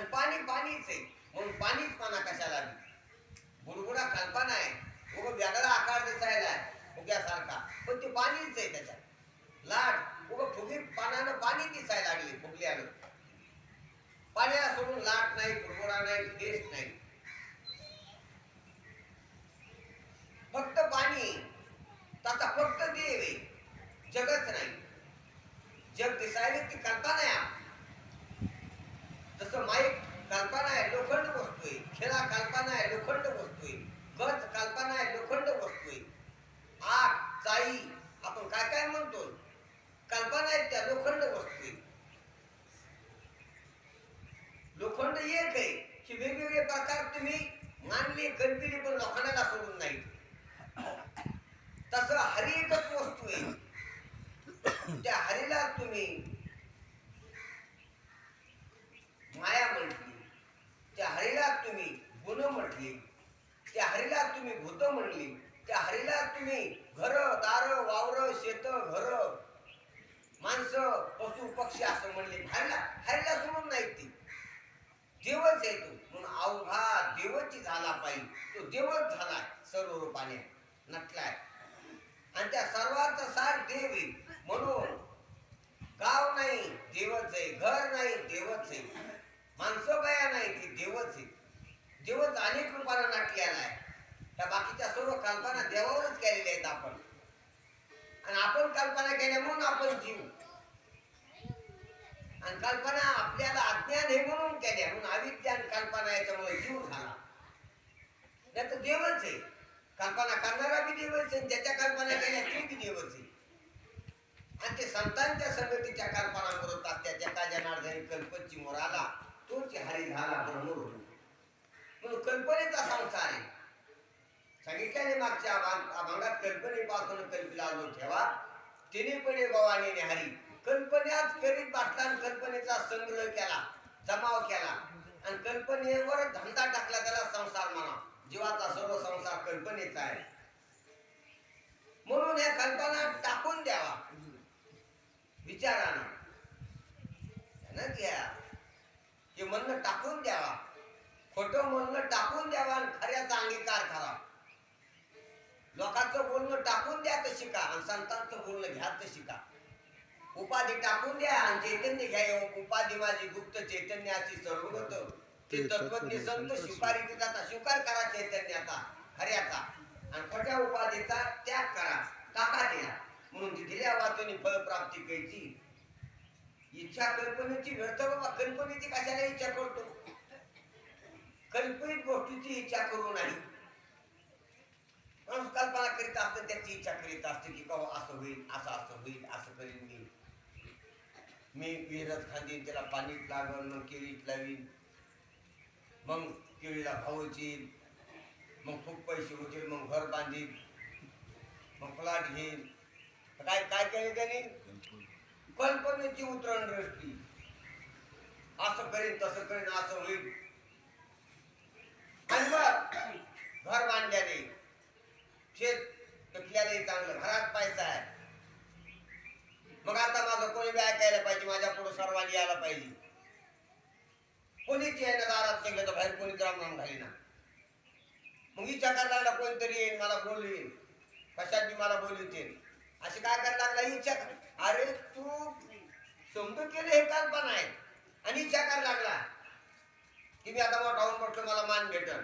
आणि पाणी पाणीच आहे. म्हणून पाणीच पाना कशाला आली बुडबुडा कल्पना आहे. उग वेगळा आकार दिसायला आहे फुग्यासारखा. पण ते पाणीच आहे त्याच्यात. लाट उग फुगी पानानं पाणी दिसायला लागले फुगल्यानं. पाण्याला सोडून लाट नाही बुडबुडा नाही टेस्ट नाही. फक्त पाणी. त्याचा फक्त देव आहे. जगच नाही. जग दिसायला ती कल्पना आहे तसं माईक कल्पना आहे लोखंड वस्तू आहे खेळा कल्पना आहे लोखंड वस्तू आहे. गज कल्पना आहे लोखंड वस्तू आहे. आग चाई आपण काय काय म्हणतो? कल्पना आहेत त्या लोखंड वस्तू आहे. लोखंड एक आहे की वेगवेगळे प्रकार तुम्ही मानले गणपिले पण लोखंडाला सोडून नाही. तसं हरी एकच वस्तू आहे. त्या हरीला तुम्ही माया म्हटली त्या हरीला तुम्ही गुण म्हटली त्या हरीला तुम्ही भूत म्हणली. त्या हरीला तुम्ही घर दार वावर शेत घर माणसं पशु पक्षी असं म्हणले. हरीला हरीला सोडून नाही ती. देवच आहे तो. म्हणून अवघा देवची झाला पाहिजे. तो देवच झाला सर्व रूपाने. नटलाय. आणि त्या सर्वांचा सार देव आहे. म्हणून गाव नाही देवच आहे. घर नाही देवच आहे. माणसं बाया नाही ती देवच आहे. देवच अनेक रूपाने नाटलेला आहे. त्या बाकीच्या सर्व कल्पना देवावरच केलेल्या आहेत आपण. आणि आपण कल्पना केल्या म्हणून आपण जीव. आणि कल्पना आपल्याला अज्ञान हे म्हणून केल्या म्हणून अविज्ञान कल्पना याच्यामुळे जीव झाला. नाही तर देवच आहे. कल्पना करणारा बी देवच आहे त्याच्या कल्पना केल्या ते बी देवच आहे. आणि ते संतांच्या संगतीच्या कल्पना करत असतात ज्याचा जनार्दनी कल्पची मोर आला तोच हरी झाला ब्रह्मरूप. म्हणून कल्पनेचा संसार आहे. सांगितल्याने मागच्या अभंग- अभंगात कल्पनेपासून कल्पीला आलो ठेवा. तिने पणे गवाने हरी कल्पनेत करीत बसला आणि कल्पनेचा संग्रह केला जमाव केला. आणि कल्पनेवर धंदा टाकला त्याला संसार म्हणा. जीवाचा सर्व संसार कल्पनेचा आहे. म्हणून या कल्पना टाकून द्यावा. विचारानं. घ्या. हे म्हणणं टाकून द्यावा. खोटं म्हणणं टाकून द्यावा आणि खऱ्याचा अंगीकार करावा लोकांचं बोलणं टाकून द्या तर शिका आणि संतांचं बोलणं घ्या तर शिका. उपाधी टाकून द्या आणि चैतन्य घ्या. उपाधी माझी गुप्त चैतन्याची सर्वगत ते तत्वज्ञ संत स्वीकारी देतात स्वीकार करा चैतन्याचा खऱ्याचा. आणि खोट्या उपाधीचा त्याग करा. टाका द्या. म्हणून दिल्या वाचून फळ प्राप्ती कैची. इच्छा कल्पनेची व्यर्थ बाबा कल्पनेची कशाला इच्छा करतो? कल्पनित गोष्टीची इच्छा करू नाही करीत असतो त्याची इच्छा करीत असते की बाबा असं होईल असं असं होईल असं करीन मी. मी विहिरच खांदीन त्याला पाणी लागल मग केळीत लावीन. मग केळीला भाव येईल मग खूप पैसे होतील मग घर बांधीन मग प्लॉट घेईन. काय काय केले त्याने? कल्पनेची उतरण दृष्टी. असं करीन तसं करीन असं होईल. आणि मग घर बांधल्याने शेत पिकल्याने चांगलं. घरात पैसा आहे. मग आता माझं कोणी बी ऐकायला पाहिजे माझ्या पुढे सर्वांनी यायला पाहिजे. कोणीच यायला दारात निघलं तर बाहेर कोणी रामराम घाली ना. मग इच्छा करायला लागला कोणतरी येईल मला बोलली कशात बी मला ते अशी काय करायला लागला? इच्छा अरे तू समजून केलं हे कल्पना आहे. आणि इच्छा करायला लागला. की मी आता मोठा होऊन म्हटलं मला मान भेटल.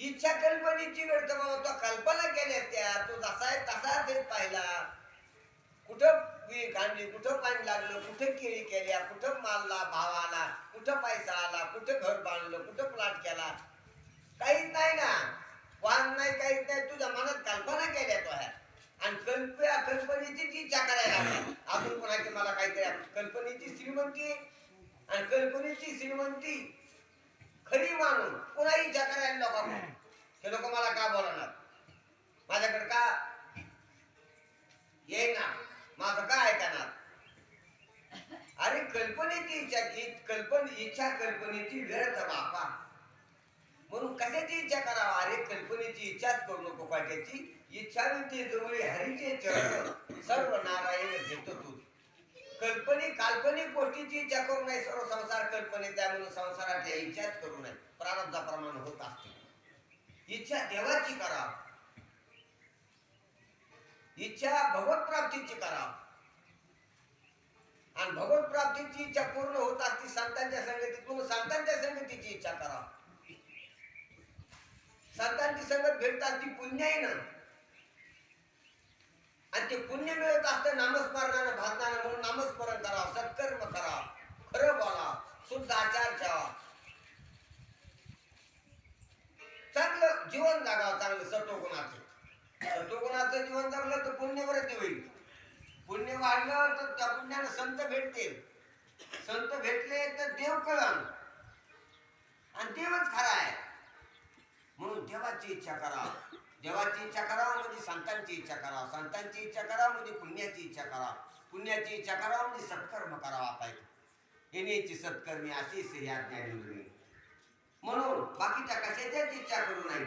इच्छा कल्पनेची वेळ तर बाबा तो कल्पना केल्या त्या तो जसा आहे तसा पाहिला. कुठं विहीर कुठं पाणी लागलं कुठं केळी केल्या कुठं मारला भाव आला कुठं पैसा आला कुठं घर बांधलं कुठं प्लॉट केला. काहीच नाही ना. वाहन नाही काहीच नाही. तुझ्या मनात कल्पना केल्या तो ह्या. आणि कल्प कल्पनेचीच इच्छा करायला अजून कोणाची मला काहीतरी कल्पनेची श्रीमंती. आणि कल्पनेची श्रीमंती खरी मानून कोणाही इच्छा करायला नको हे लोक मला का बोलवणार? माझ्याकडे का? येईना माझं का ऐकणार? अरे कल्पनेची इच्छा की कल्पन इच्छा कल्पनेची व्यर्थ बापा. म्हणून कशाची इच्छा करावा? अरे कल्पनेची इच्छाच करू नको पाठ्याची. इच्छा ते जवळ हरीचे चरण. सर्व नारायण घेतो तू. कल्पनिक काल्पनिक गोष्टीची इच्छा करू नये. सर्व संसार कल्पने त्या म्हणून संसारात इच्छाच करू नये. प्रारब्ध इच्छा देवाची करा. इच्छा भगवत प्राप्तीची करा. आणि भगवत प्राप्तीची इच्छा पूर्ण होत असती संतांच्या संगतीतून संतांच्या संगतीची इच्छा करा. संतांची संगत भेटत असती पुण्य आहे ना. आणि ते पुण्य मिळत असतं नामस्मरणानं सत्वगुणाचं जीवन जगलं तर पुण्यवरती होईल. पुण्य वाढलं तर त्या पुण्यानं संत भेटते संत भेटले तर देव कळण आणि देवच खरा आहे. म्हणून देवाची इच्छा करा. देवाची इच्छा करा म्हणजे संतांची इच्छा करा. संतांची इच्छा करा म्हणजे पुण्याची इच्छा करा. पुण्याची इच्छा करा म्हणजे सत्कर्म करावा पाहिजे. येण्याची सत्कर्मी अशीच ही आज्ञा म्हणून बाकीच्या कशाच्याच इच्छा करू नये.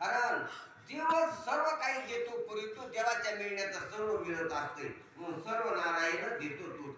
कारण देव सर्व काही देतो पुरी तो देवाच्या मिळण्याचा सर्व मिळत असते म्हणून सर्व नारायण देतो तो.